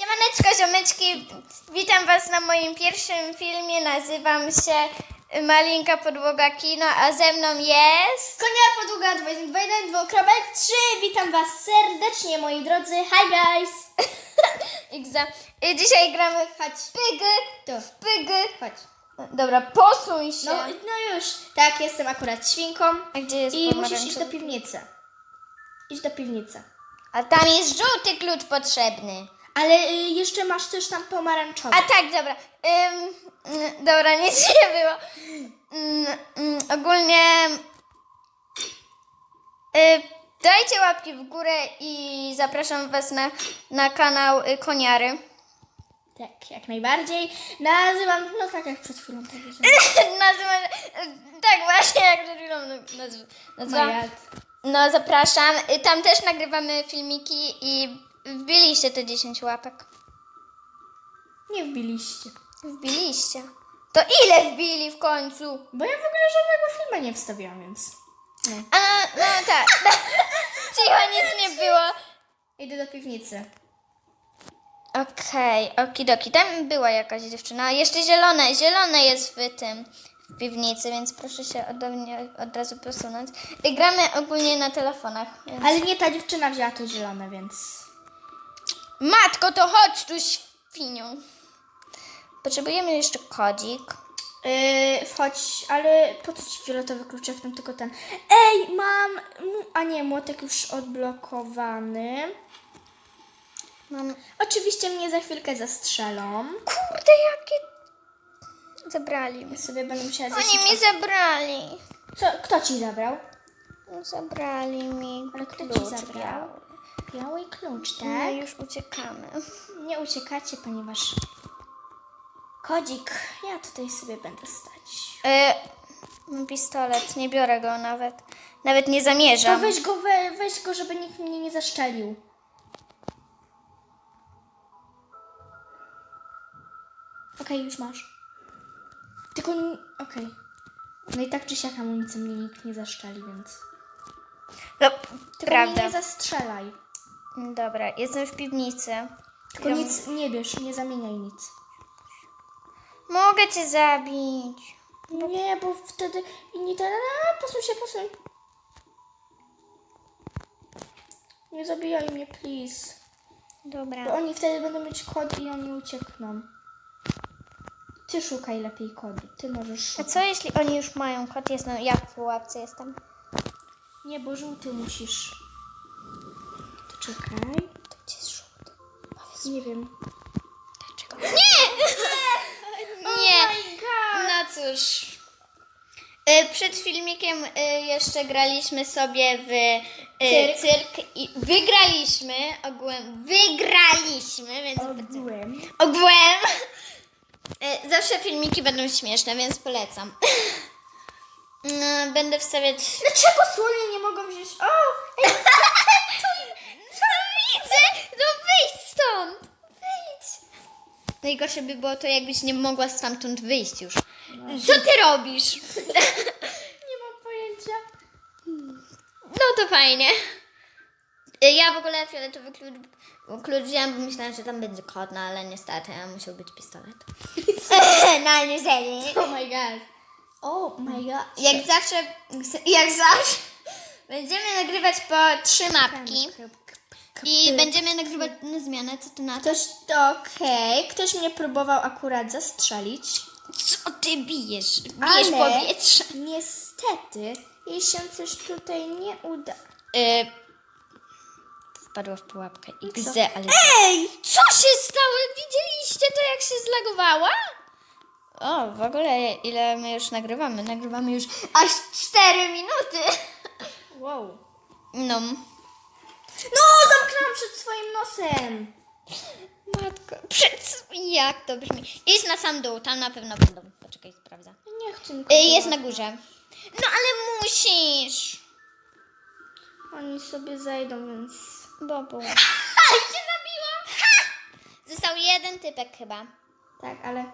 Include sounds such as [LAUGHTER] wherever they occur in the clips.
Siemaneczko, ziomeczki, witam was na moim pierwszym filmie, nazywam się Malinka Podłoga Kino, a ze mną jest... Konia podługa 212.3 Witam Was serdecznie moi drodzy. Hi guys. [LAUGHS] Igza. I dzisiaj gramy w Chodź. pygy, Tu. w pygy. Chodź. Dobra, posuń się. No, no już. Tak, jestem akurat świnką. a gdzie jest I musisz iść do piwnicy. Idź do piwnicy. A tam jest żółty klucz potrzebny. Ale y, jeszcze masz też tam pomarańczowy. A tak, dobra. Ym, mm, dobra, nic nie było. Ym, ym, ogólnie y, dajcie łapki w górę i zapraszam Was na, na kanał y, Koniary. Tak, jak najbardziej. Nazywam, no tak jak przed chwilą powiedziałam. [LAUGHS] Nazywam, y, tak właśnie jak przed chwilą nazw, nazwałam. Maja. No zapraszam. Y, Tam też nagrywamy filmiki i wbiliście te 10 łapek. Nie wbiliście. Wbiliście. To ile wbili w końcu? Bo ja w ogóle żadnego filmu nie wstawiłam, więc... Nie. A no, tak. [LAUGHS] Cicho, nic nie było. Idę do piwnicy. Okej, okidoki. Tam była jakaś dziewczyna. Jeszcze zielone. Zielone jest w tym, w piwnicy, więc proszę się ode mnie od razu posunąć. I gramy ogólnie na telefonach. Więc... Ale nie ta dziewczyna wzięła to zielone, więc... Matko, to chodź tu, świniu. Potrzebujemy jeszcze kodzik. Yy, wchodź, ale po co ci fioletowy kluczek, tam tylko ten. Ej, mam. A nie, młotek już odblokowany. Mam... Oczywiście mnie za chwilkę zastrzelą. Kurde, jakie... Zabrali mi. Sobie będę musiała Oni mi zabrali. Co, kto ci zabrał? Zabrali mi Ale kto ci klucz zabrał? biały. Biały klucz, tak? No już uciekamy. Nie uciekacie, ponieważ. Kodzik, ja tutaj sobie będę stać. E, mam pistolet, nie biorę go nawet. Nawet nie To zamierzam. weź go, we, weź go, żeby nikt mnie nie zaszczelił. Okej, już masz. Tylko, okej. No i tak czy siak amunicją mnie nikt nie zaszczeli, więc... No, Tylko prawda. mnie nie zastrzelaj. Dobra, jestem w piwnicy. Tylko Ja- nic nie bierz, nie zamieniaj nic. Mogę cię zabić. Nie, bo wtedy inni ten... A, posuń się, posuń. Nie zabijaj mnie, please. Bo Dobra. oni wtedy będą mieć kod i oni uciekną. Ty szukaj lepiej kodu. Ty możesz A szukać. co jeśli oni już mają kod? Jestem, ja w pułapce jestem. Nie, bo żółty musisz. To czekaj. To gdzie jest żółty? Nie wiem. Dlaczego? Nie! [LAUGHS] Nie! No cóż. E, Przed filmikiem e, jeszcze graliśmy sobie w e, Cyrk. cyrk i wygraliśmy ogółem. Wygraliśmy, więc Ogółem. ogółem. E, Zawsze filmiki będą śmieszne, więc polecam. [LAUGHS] No, Będę wstawiać. Dlaczego słonie nie mogą wziąć? O! Ej, [LAUGHS] Co widzę? No wyjdź stąd! Wyjdź! Najgorsze by było to, jakbyś nie mogła stamtąd wyjść już. Co ty robisz? nie mam pojęcia. No to fajnie. Y, Ja w ogóle fioletowy klucz, klucz wziąłem, bo myślałam, że tam będzie kod, no ale niestety musiał być pistolet. [LAUGHS] [LAUGHS] no niestety. Oh my god. Oh my god. Jak zawsze, jak zawsze, będziemy nagrywać po trzy mapki i będziemy nagrywać na zmianę. Co ty na to? Ktoś, to okej. Ktoś mnie próbował akurat zastrzelić. Co ty bijesz? Bijesz Ale powietrze. niestety, jej się coś tutaj nie uda. Y, wpadła w pułapkę. XD, ale... Ej! Co się stało? Widzieliście to, jak się zlagowała? O, w ogóle ile my już nagrywamy? Nagrywamy już aż 4 minuty. [LAUGHS] Wow. No. No, zamknęłam przed swoim nosem. Matko, przed... jak to brzmi? Idź na sam dół, tam na pewno będą. Poczekaj, sprawdzę. Nie chcę Y, nikogo. jest na górze. No ale musisz. Oni sobie zajdą, więc... Bobu. [LAUGHS] Ha! się zabiła! Został jeden typek chyba. Tak, ale...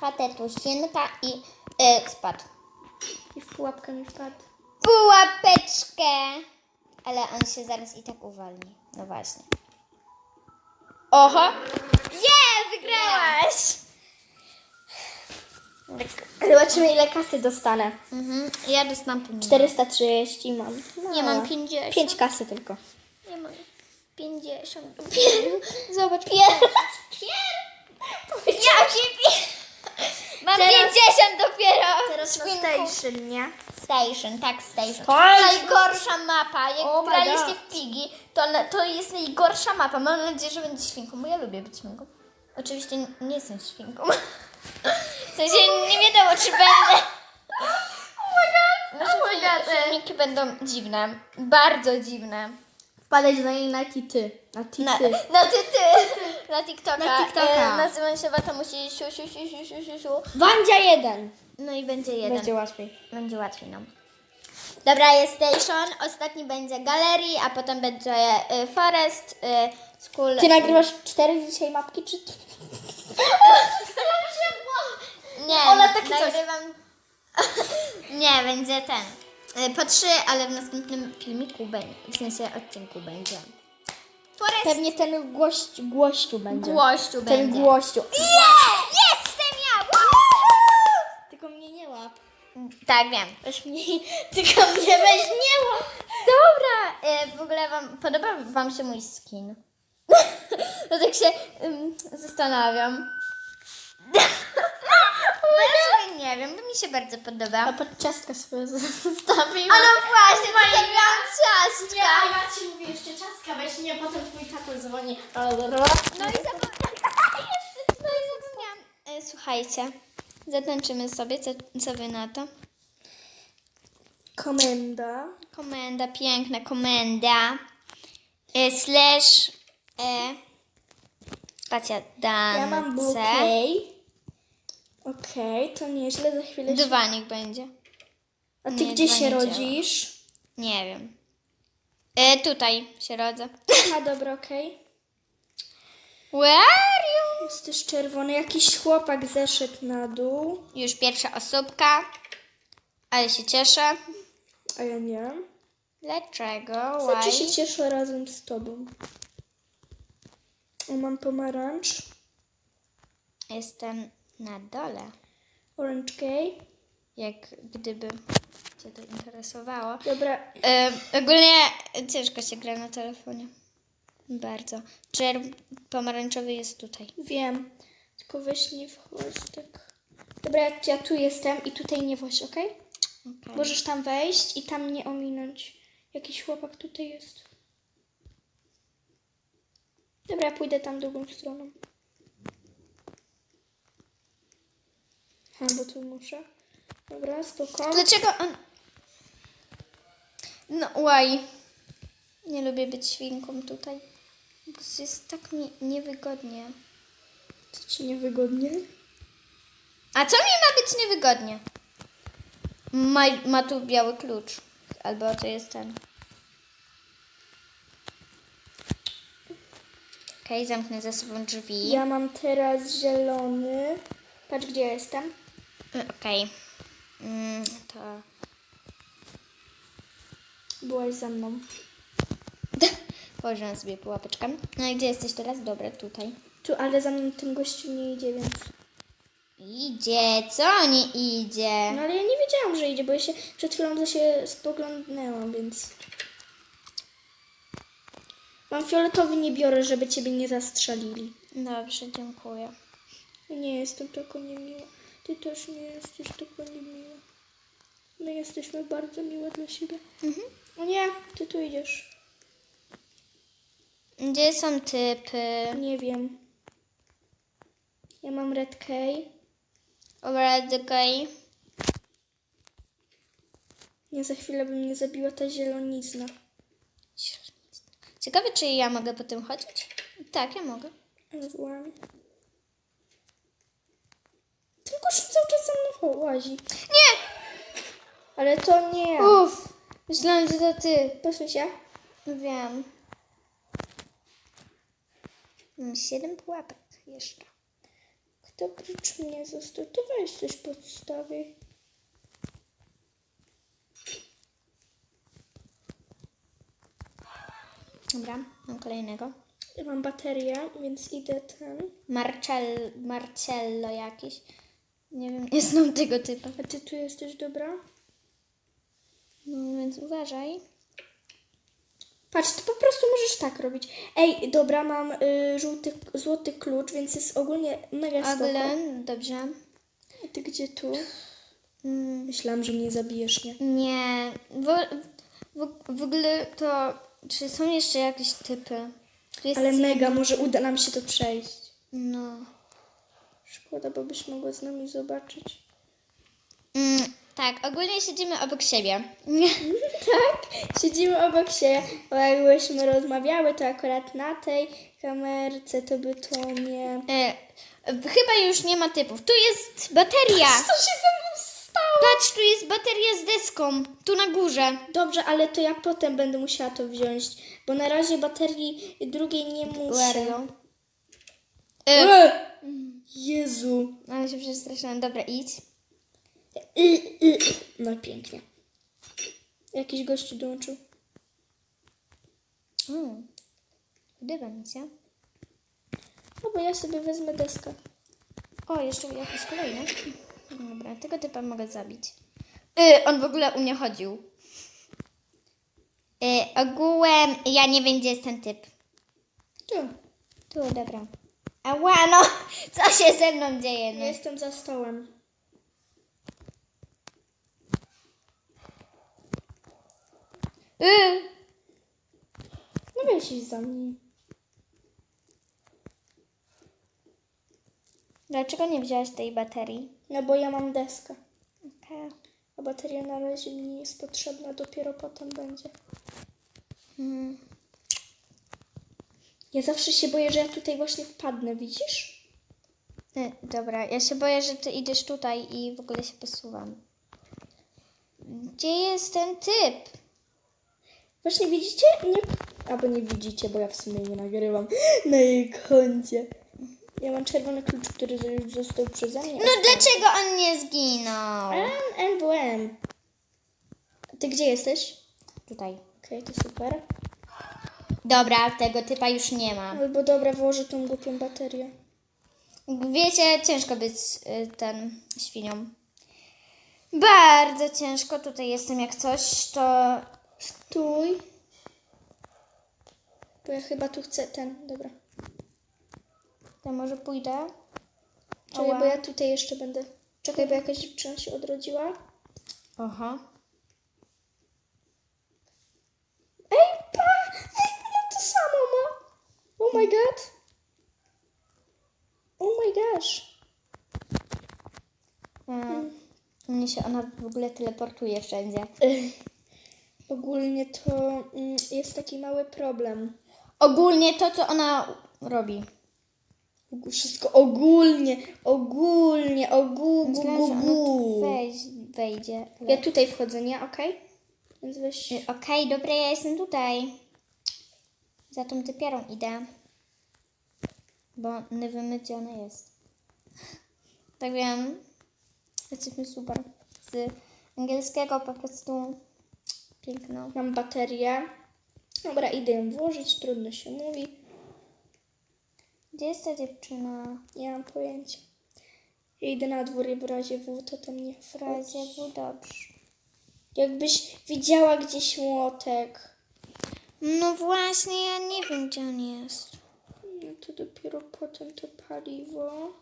Chatę tu świnka i y, spadł. I w pułapkę mi wpadł. Pułapeczkę. ale on się zaraz i tak uwolni. No właśnie. Oho! Nie, wygrałaś! Zobaczymy ile kasy dostanę. Mhm. Ja pieniądze. 430 mam. No, Nie mam 50. 5 kasy tylko. Nie mam 50 dopiero. Zobacz, pier. Pier. Jaki pier. Mam Teraz- 50 dopiero. Teraz na station, nie? Station, tak, station. Station. Najgorsza mapa. Jak Oh my graliście God. w Pigi, to, na- to jest najgorsza mapa. Mam nadzieję, że będzie świnką, bo ja lubię być świnką. Oczywiście n- nie jestem świnką. [LAUGHS] W sensie nie wiadomo, czy będę. Nasze Oh my God. fi- filmiki będą dziwne. Bardzo dziwne. Wpadać na jej na ty. Na ty. Na, ty. na ty, ty. Na TikToka. Na TikToka. E, nazywam się Wata Musi siu, siu, siu, siu, siu, siu, siu. Wandzia jeden. No i będzie jeden. Będzie łatwiej. Będzie łatwiej, no. Dobra, jest station. Ostatni będzie galerii, a potem będzie y, forest, y, school. Ty nagrywasz cztery dzisiaj mapki, czy... [LAUGHS] Nie, Ona taki coś. nagrywam. [LAUGHS] Nie, będzie ten. Y, Po trzy, ale w następnym filmiku będzie. W sensie odcinku będzie. Forest. Pewnie ten gość, głościu będzie. Głościu Ten będzie. głościu. Yeah! Jestem ja! Tylko mnie nie łap. Tak, wiem. Weź mnie, [LAUGHS] tylko mnie weź nie łap. Dobra, e, w ogóle wam podoba wam się mój skin? [LAUGHS] no tak się ym, zastanawiam. Sobie nie wiem, bo mi się bardzo podoba. A pod ciastka swoje zostawił. A no właśnie, zostawiłam ciastka. ja ci mówię jeszcze ciastka, weź nie, potem twój tato dzwoni. No i zapomniałam. [LAUGHS] No i zapomniałam. E, słuchajcie, zatańczymy sobie, co, co wy na to? Komenda. Komenda, piękna komenda. E, slash e, spacja dance. Ja mam bouquet. Okej, to nieźle, za chwilę się... Dwa niech będzie. A ty nie, gdzie dwa się nie działa. rodzisz? Nie wiem. E, tutaj się rodzę. A dobra, okej. Where are you? Jest też czerwony. Jakiś chłopak zeszedł na dół. Już pierwsza osóbka. Ale się cieszę. A ja nie. Dlaczego? Znaczy się Why? cieszę razem z tobą. O, mam pomarańcz. Jestem na dole. Orange gay. Jak gdyby Cię to interesowało. Dobra, ogólnie ciężko się gra na telefonie. Bardzo. Czerw pomarańczowy jest tutaj. wiem. Tylko weź nie wchodź tak. Dobra, ja, tu jestem i tutaj nie wchodź, okej? Okay. Możesz tam wejść i tam nie ominąć. Jakiś chłopak tutaj jest. Dobra, ja pójdę tam drugą stroną. Ha, bo tu muszę. Dobra, spoko. Dlaczego on... No, why? Nie lubię być świnką tutaj. Bo jest tak nie, niewygodnie. Co ci niewygodnie? A co mi ma być niewygodnie? Ma, ma tu biały klucz. Albo to jest ten. Okej, zamknę za sobą drzwi. Ja mam teraz zielony. Patrz, gdzie ja jestem. Okej. Mm, to... Byłaś za mną. [LAUGHS] Położyłam sobie pułapeczkę. No i gdzie jesteś teraz? Dobra, tutaj. Tu, ale za mną ten gościu nie idzie, więc... Idzie, co nie idzie? No ale ja nie wiedziałam, że idzie, bo ja się przed chwilą za się spoglądnęłam, więc... Mam fioletowy, nie biorę, żeby ciebie nie zastrzelili. Dobrze, dziękuję. Nie jestem taka niemiła. Ty też nie jesteś taka niemiła. My jesteśmy bardzo miłe dla siebie. Mhm. O nie, ty tu idziesz. Gdzie są typy? Nie wiem. Ja mam red key. Dobra, okej. Nie, za chwilę by mnie zabiła ta zielonizna. Ciekawe, czy ja mogę po tym chodzić? Tak, ja mogę. Złam. Tylko się cały czas za mną łazi. Nie! Ale to nie. Uff! Myślałam, że to ty. Posuń się. Wiem. Mam siedem pułapek jeszcze. Kto oprócz mnie został? To weź coś podstawię. Dobra, mam kolejnego. Ja mam baterię, więc idę ten. Marcel, Marcello jakiś. Nie wiem, nie znam tego typu. A ty tu jesteś dobra? No więc uważaj. Patrz, ty po prostu możesz tak robić. Ej, dobra, mam y, żółty, złoty klucz, więc jest ogólnie mega spoko. Oglen, dobrze. A ty gdzie tu? Mm, Myślałam, że mnie zabijesz, nie? nie. W, w, w ogóle to. Czy są jeszcze jakieś typy? Jest Ale mega, może uda nam się to przejść. No. Szkoda, bo byś mogła z nami zobaczyć. Mm, tak, ogólnie siedzimy obok siebie. [LAUGHS] tak, siedzimy obok siebie, bo jakbyśmy rozmawiały, to akurat na tej kamerce to by to nie... E, chyba już nie ma typów. Tu jest bateria. Co się ze mną stało? Patrz, tu jest bateria z deską. Tu na górze. Dobrze, ale to ja potem będę musiała to wziąć, bo na razie baterii drugiej nie muszę. Serio? E, E! Jezu. ale się przestraszyłam. Dobra, idź. Y, y, y. No pięknie. Jakiś gościu dołączył. Mm. Podoba mi się. No bo ja sobie wezmę deskę. O, jeszcze jakiś kolejny. Dobra, tego typa mogę zabić. Y, on w ogóle u mnie chodził. Y, ogółem ja nie wiem, gdzie jest ten typ. Tu. Tu, dobra. Ała, no! [LAUGHS] Co się ze mną dzieje? No? jestem za stołem. Y, No weź iść za mnie. dlaczego nie wziąłeś tej baterii? No bo ja mam deskę. Okej. A bateria na razie mi jest potrzebna, dopiero potem będzie. Hmm. Ja zawsze się boję, że ja tutaj właśnie wpadnę, widzisz? Y, dobra, ja się boję, że ty idziesz tutaj i w ogóle się posuwam. Gdzie jest ten typ? Właśnie widzicie? Nie... Albo nie widzicie, bo ja w sumie nie nagrywam [GASPS] na jej koncie. Ja mam czerwony klucz, który już został przeze mnie. No dlaczego on nie zginął? M, NWM. Ty gdzie jesteś? Tutaj. Okej, to super. Dobra, tego typa już nie ma. Albo dobra, włożę tą głupią baterię. Wiecie, ciężko być y, ten świnią. Bardzo ciężko. Tutaj jestem jak coś, to... Stój. Bo ja chyba tu chcę ten, dobra. To może pójdę? Czekaj, Ała. bo ja tutaj jeszcze będę. Czekaj, bo jakaś dziewczyna się odrodziła. Aha. Ej, pa! Ej, samo ma! Oh my god! Oh my gosh! Mm. Mnie się ona w ogóle teleportuje wszędzie. [LAUGHS] Ogólnie to mm, jest taki mały problem. Ogólnie to, co ona robi. Ogó- Wszystko ogólnie, ogólnie, że ona tu wejdzie. ale- Ja tutaj wchodzę, nie? Okej? Więc weź... Y, Okej, dobra, ja jestem tutaj. Za tą typiarą idę. Bo nie wiemy, gdzie ona jest. Tak wiem. Jesteśmy super. Z angielskiego po prostu piękno. Mam baterię. Dobra, idę ją włożyć, trudno się mówi. Gdzie jest ta dziewczyna? Nie mam pojęcia. Ja idę na dwór i w razie W to tam nie W razie był dobrze. Jakbyś widziała gdzieś młotek. No właśnie, ja nie wiem, gdzie on jest. No to dopiero potem to paliwo.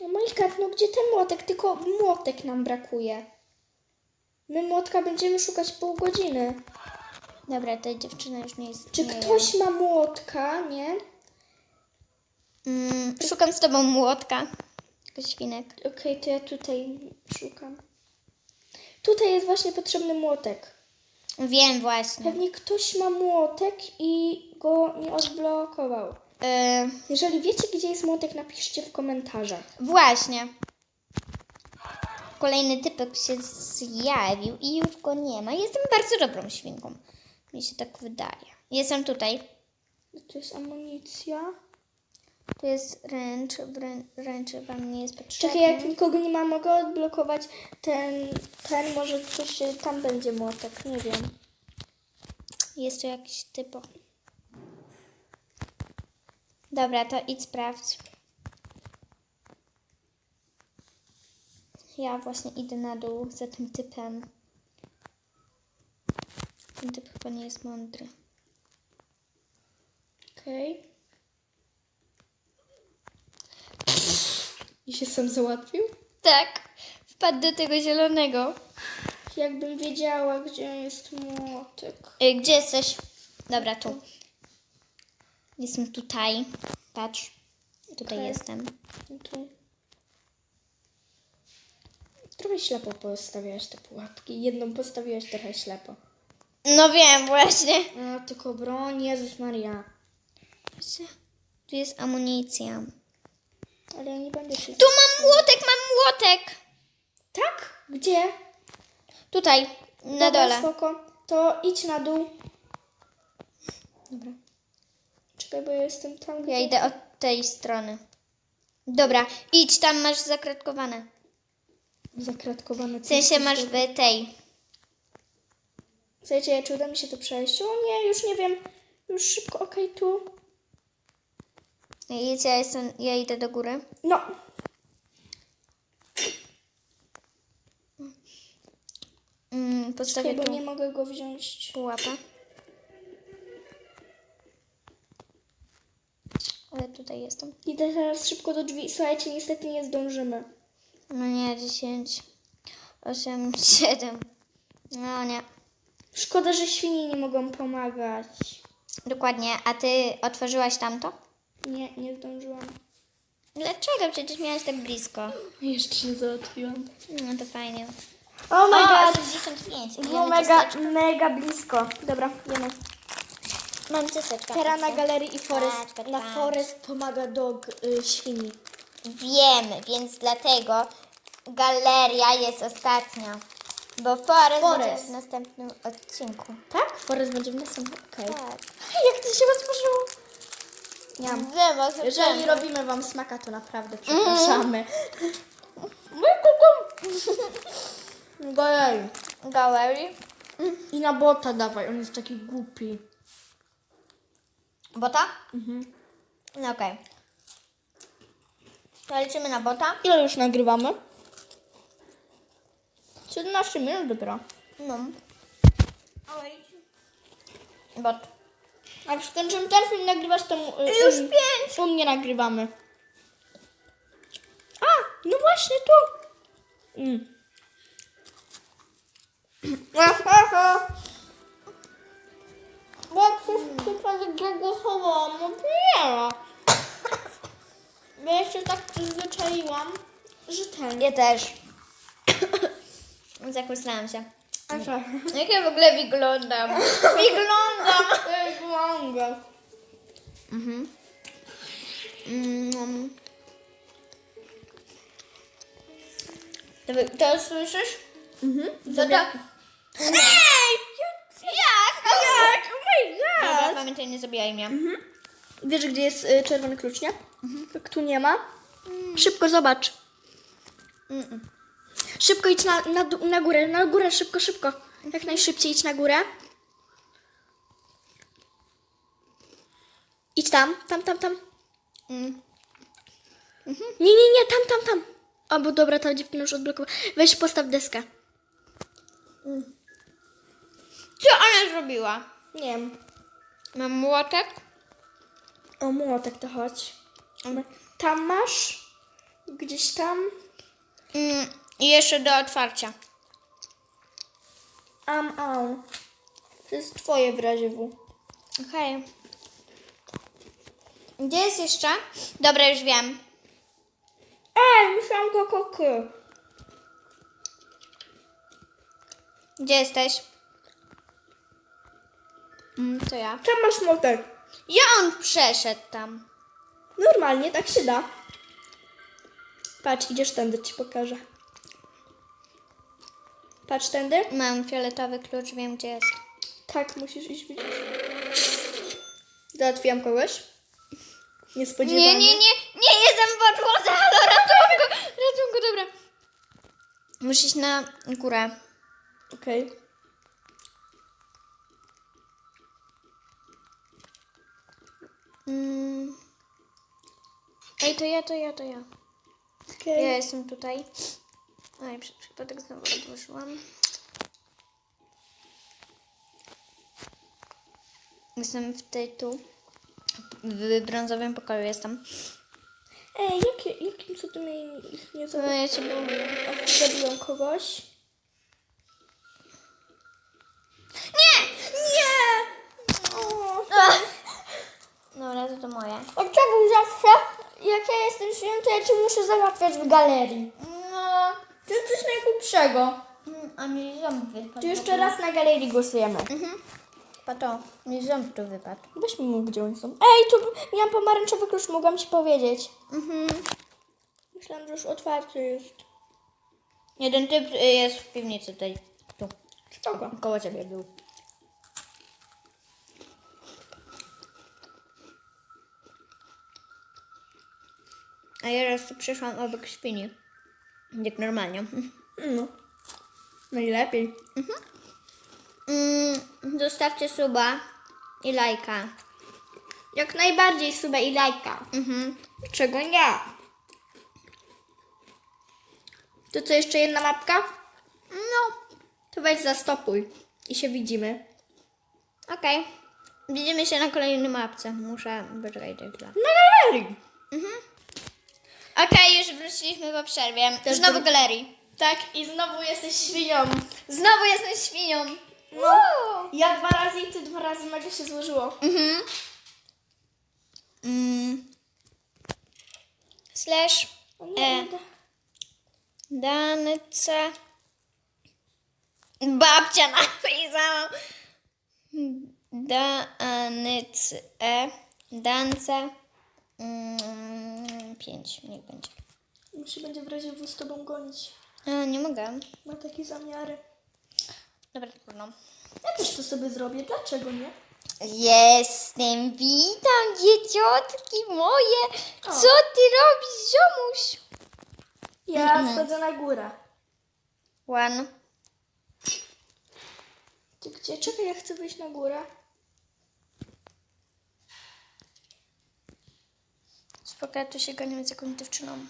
No Majka, no gdzie ten młotek? Tylko młotek nam brakuje. My młotka będziemy szukać pół godziny. Dobra, ta dziewczyna już nie jest. Czy ktoś ma młotka, nie? Mm, szukam z tobą młotka. Jako świnek. Okej, to ja tutaj szukam. Tutaj jest właśnie potrzebny młotek. Wiem właśnie. Pewnie ktoś ma młotek i go nie odblokował. Y, Jeżeli wiecie, gdzie jest młotek, napiszcie w komentarzach. Właśnie. Kolejny typek się zjawił i już go nie ma. Jestem bardzo dobrą świnką. Mi się tak wydaje. Jestem tutaj. Tu jest amunicja. Tu jest ręcz, ręczy wam nie jest potrzebny. Czekaj, jak nikogo nie ma, mogę odblokować ten, ten może coś tam będzie młotek, nie wiem. Jest tu jakiś typo. Dobra, to idź sprawdź. Ja właśnie idę na dół za tym typem. Ten typ chyba nie jest mądry. Okej. I się sam załatwił? Tak, wpadł do tego zielonego. Jakbym wiedziała, gdzie jest młotek. Y, gdzie jesteś? Dobra, tu. Jestem tutaj. Patrz. Tutaj Okej. jestem. Tu. Trochę ślepo postawiałaś te pułapki. Jedną postawiłaś trochę ślepo. No wiem, właśnie. A, tylko broń, Jezus Maria. Tu jest amunicja. Ale ja nie będę się... Tu mam młotek, mam młotek! Tak? Gdzie? Tutaj, na Dobra, dole. spoko. To idź na dół. Dobra. Czekaj, bo ja jestem tam, gdzie... Ja idę od tej strony. Dobra, idź, tam masz zakratkowane. Zakratkowane. W sensie masz w tej. Słuchajcie, czy uda mi się to przejść? O nie, już nie wiem. Już szybko, okej, tu. Idź, ja, jestem, ja idę do góry. No. Mm, postawię Czekaj, bo tu nie mogę go wziąć. pułapę. Ale tutaj jestem. Idę teraz szybko do drzwi. Słuchajcie, niestety nie zdążymy. No nie, 10, 8, 7. No nie. Szkoda, że świnie nie mogą pomagać. Dokładnie. A ty otworzyłaś tamto? Nie, nie zdążyłam. Dlaczego? Przecież miałaś tak blisko. Jeszcze nie załatwiłam. No to fajnie. Oh my O, god! 65. Było Jemy mega, ciasteczka. mega blisko. Dobra, jemy. Mam ciasteczka. Teraz na galerii i Forest. Patrz, patrz, Na patrz. Forest pomaga dog y, świni. Wiemy, więc dlatego galeria jest ostatnia. Bo Forest, Forest. będzie w następnym odcinku. Tak? Forest będzie w następnym. Okej. Tak. Jak to się otworzyło? Nie mam. Jeżeli robimy wam smaka, to naprawdę przepraszamy. Galerii. Galerii. I na bota dawaj, on jest taki głupi. Bota? Mhm. No okej. To liczymy na bota. Ile już nagrywamy? 17 minut dopiero. No. Bot. A jak skończymy ten film nagrywasz, to mu- y, Już y, pięć. u mnie nagrywamy. A, no właśnie tu. Mm. Bo jak przez przypadek go chowałam, no nie. Bo ja się tak przyzwyczaiłam, że ten. Ja też. [COUGHS] Zakłysnęłam się. Co? Jak ja w ogóle wyglądam? Wyglądam! [LAUGHS] Wygląda. Mhm. Mm. To, słyszysz? Mhm. To. Ej! Jak? Jak? Oh my Dobra, pamiętaj, nie zabijaj mnie. Wiesz, gdzie jest y, czerwony klucz, nie? Jak tu nie ma. Szybko zobacz. Mm-mm. Szybko idź na, na, na górę, na górę, szybko, szybko. Jak najszybciej idź na górę. Idź tam, tam, tam, tam. Mm. Nie, nie, nie, tam, tam, tam. O, bo dobra, ta dziewczyna już odblokowała. Weź postaw deskę. Co ona zrobiła? Nie wiem. Mam młotek? O, młotek to chodź. Tam masz? Gdzieś tam? Mm. I jeszcze do otwarcia. Am, au. To jest twoje w razie W. Okej. Gdzie jest jeszcze? Dobra, już wiem. Ej, myślałam go koky. Gdzie jesteś? Mm, to ja. Tam masz młotek. Ja on przeszedł tam. Normalnie, tak się da. Patrz, idziesz tędy, ci pokażę. Patrz tędy. Mam fioletowy klucz, wiem gdzie jest. Tak, musisz iść widzieć. Załatwiłam kogoś. Niespodziewanie. Nie, nie, nie, nie jestem w podłodze, halo, ratunku, ratunku, dobra. Muszę iść na górę. Okej. Mm. Ej, to ja, to ja, to ja. Okej. Ja jestem tutaj. Oj, przez przypadek znowu odłożyłam. Jestem w tej tu. W brązowym pokoju jestem. Ej, jakie, jakim cudem ich nie No, zabiję? ja cię boję. Zabiłam kogoś. Nie! Nie! O, Dobra, to to moje. od czego zawsze, jak ja jestem święty, ja cię muszę załatwiać w galerii. To jest coś najgłupszego. A mi ząb wypadł. To jeszcze raz na galerii głosujemy. Mhm. Pato, mi ząb tu wypadł. Weź mi mów, gdzie oni są. Ej, tu miałam pomarańczowy klucz, mogłam ci powiedzieć. Mhm. Myślałam, że już otwarty jest. Jeden typ y, jest w piwnicy tutaj. Tu. Spoko. Koło ciebie był. A ja raz tu przyszłam obok świni. Jak normalnie. No. Najlepiej. Mm, zostawcie suba i lajka. Jak najbardziej suba i lajka. Mhm. Czego nie? To co, jeszcze jedna mapka? No, To weź zastopuj. I się widzimy. okej. Widzimy się na kolejnej mapce. Muszę... Poczekaj, chwilę. Na galerii. Okej, już wróciliśmy po przerwie. To jest Znowu galerii. Tak, i znowu jesteś świnią. Znowu jestem świnią. No. Ja dwa razy i ty dwa razy mega się złożyło. Mhm. Mm. Slash E. e. dance. Babcia napisała. Dance. E. Dance. Mm, pięć, niech będzie. Musi będzie w razie w z tobą gonić. A, nie mogę. Ma takie zamiary. Dobra, trudno. Ja też to sobie zrobię. Dlaczego nie? Jestem, witam dzieciotki moje. O. Co ty robisz, ziomuś? Ja wchodzę na górę. One. Ty gdzie? Czekaj, ja chcę wyjść na górę. Spoko, ja tu się ganiam z jakąś dziewczyną.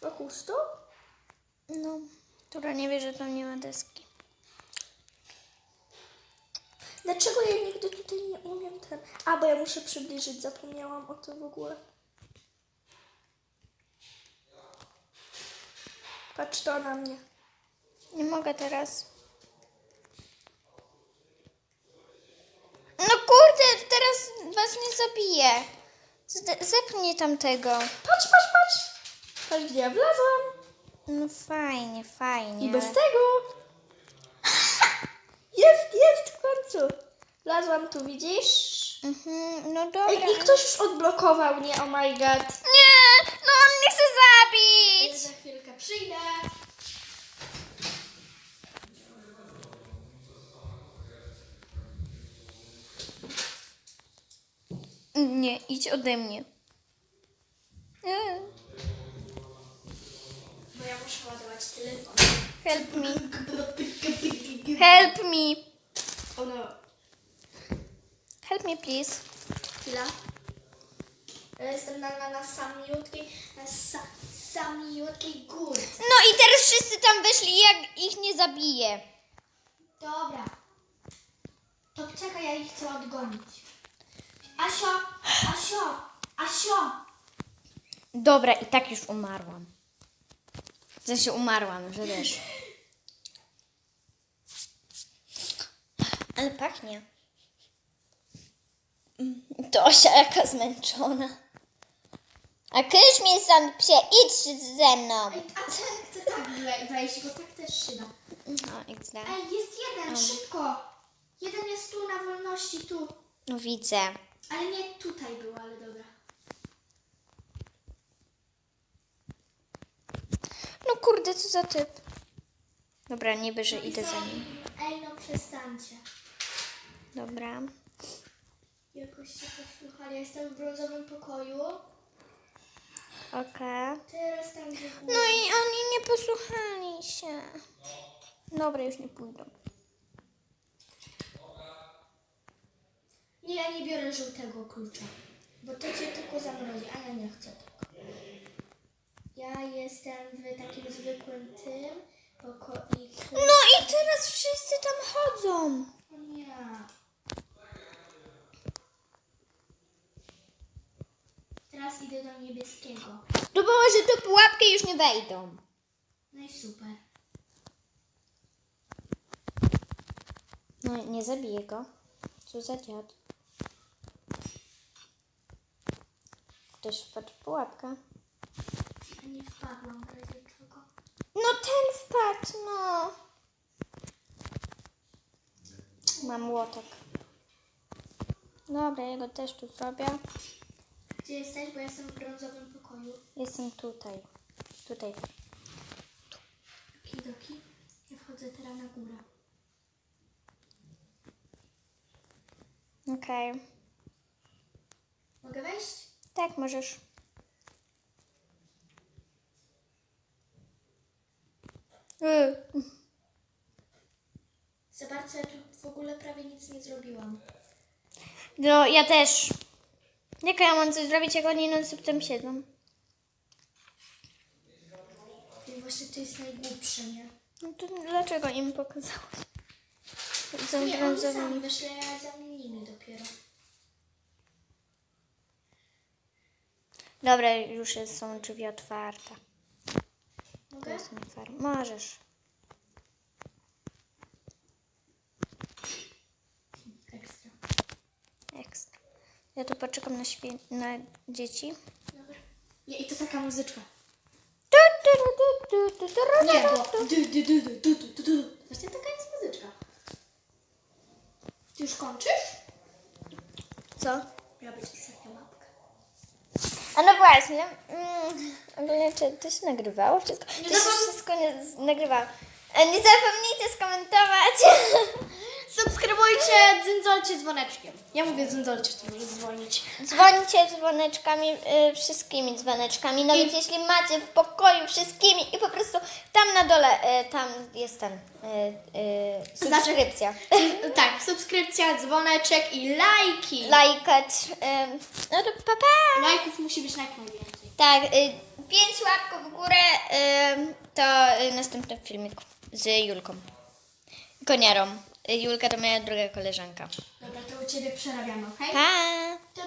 Wokół stu? No, która nie wie, że tam nie ma deski. Dlaczego ja nigdy tutaj nie umiem ten... A, bo ja muszę przybliżyć. Zapomniałam o tym w ogóle. Patrz to na mnie. Nie mogę teraz. No kurde, teraz was nie zabiję. Zepnij tamtego. Patrz, patrz, patrz! Patrz, gdzie ja wlazłam. No fajnie, fajnie. I bez tego. [LAUGHS] Jest, jest w końcu. Wlazłam tu, widzisz? Mhm, no dobra. Ej, i ktoś już odblokował mnie, oh my god. Nie, no on mnie chce zabić. Za chwilkę przyjdę. Nie, idź ode mnie. Nie. Bo ja muszę ładować telefon. Help me. [LAUGHS] Help me. Ono, Help me, please. chwila. Ja jestem na, na, na samiutkiej, na sa, samiutkiej górce. No i teraz wszyscy tam weszli, jak ich nie zabiję. Dobra. To czekaj, ja ich chcę odgonić. Asio, Asio, Asio. Dobra, i tak już umarłam. W sensie umarłam, że wiesz. Ale pachnie. Tosia jaka zmęczona. A kryś mnie stąd psie, idź ze mną. Ej, a co chcę tak we- wejść, bo tak też się da. No, XD. Ej, jest jeden, szybko. Jeden jest tu na wolności, tu. No widzę. Ale nie tutaj był, ale dobra. No kurde, co za typ. Dobra, niby, że idę za nim. Ej, no przestańcie. Dobra. Jakoś się posłuchali. Ja jestem w brązowym pokoju. Okej. Teraz tam gdzie No i oni nie posłuchali się. Dobra, już nie pójdą. Nie, ja nie biorę żółtego klucza. Bo to cię tylko zamrozi, a ja nie chcę tego. Ja jestem w takim zwykłym tym pokoiku. No i teraz wszyscy tam chodzą. O nie. Teraz idę do niebieskiego. To było, że do pułapki już nie wejdą. No i super. No nie zabiję go. Co za dziad. Ktoś wpadł w pułapkę. A nie wpadłam w razie czego. No ten wpadł, no. Mam łotek. Dobra, ja go też tu zrobię. Gdzie jesteś? Bo ja jestem w brązowym pokoju. Jestem tutaj. Tutaj. Kidoki. Ja wchodzę teraz na górę. Okej. Wejść? Tak, możesz. Y, Zobaczcie, ja tu w ogóle prawie nic nie zrobiłam. No, ja też. Jak ja mam coś zrobić, jak oni non-stop tam siedzą? I właśnie to jest najgłupsze, nie? No to dlaczego im pokazałaś? Są Nie, oni brązowymi. sami wyszli, a ja za nimi dopiero. Dobra, już jest, są drzwi otwarte. To jest nie fair. Możesz. Ekstra. Ekstra. Ja tu poczekam na, świe- na dzieci. Dobra. Nie, i to taka muzyczka. Tu, tu, tu, tu, tu, tu, tu, Nie, bo du, du, du, du. Właśnie taka jest muzyczka. Ty już kończysz? Co? Miała być ostatnia łapka. A no właśnie. Mm, ogólnie czy to się nagrywało wszystko? To się wszystko nie z- nagrywało. E, Nie zapomnijcie skomentować. [LAUGHS] Subskrybujcie, dzyndzolcie dzwoneczkiem. Ja mówię dzyndzolcie, to może dzwonić. Dzwońcie dzwoneczkami, y, wszystkimi dzwoneczkami, nawet jeśli macie w pokoju wszystkimi i po prostu tam na dole, y, tam jest ten, y, y, subskrypcja. [LAUGHS] tak, subskrypcja, dzwoneczek i lajki. Lajkać. Y, no to pa, pa. Lajków musi być jak najwięcej. Tak, y, pięć łapków w górę, y, to y, następny filmik z Julką. Koniarą. Julka to moja druga koleżanka. Dobra, to u Ciebie przerabiamy, okej? Pa!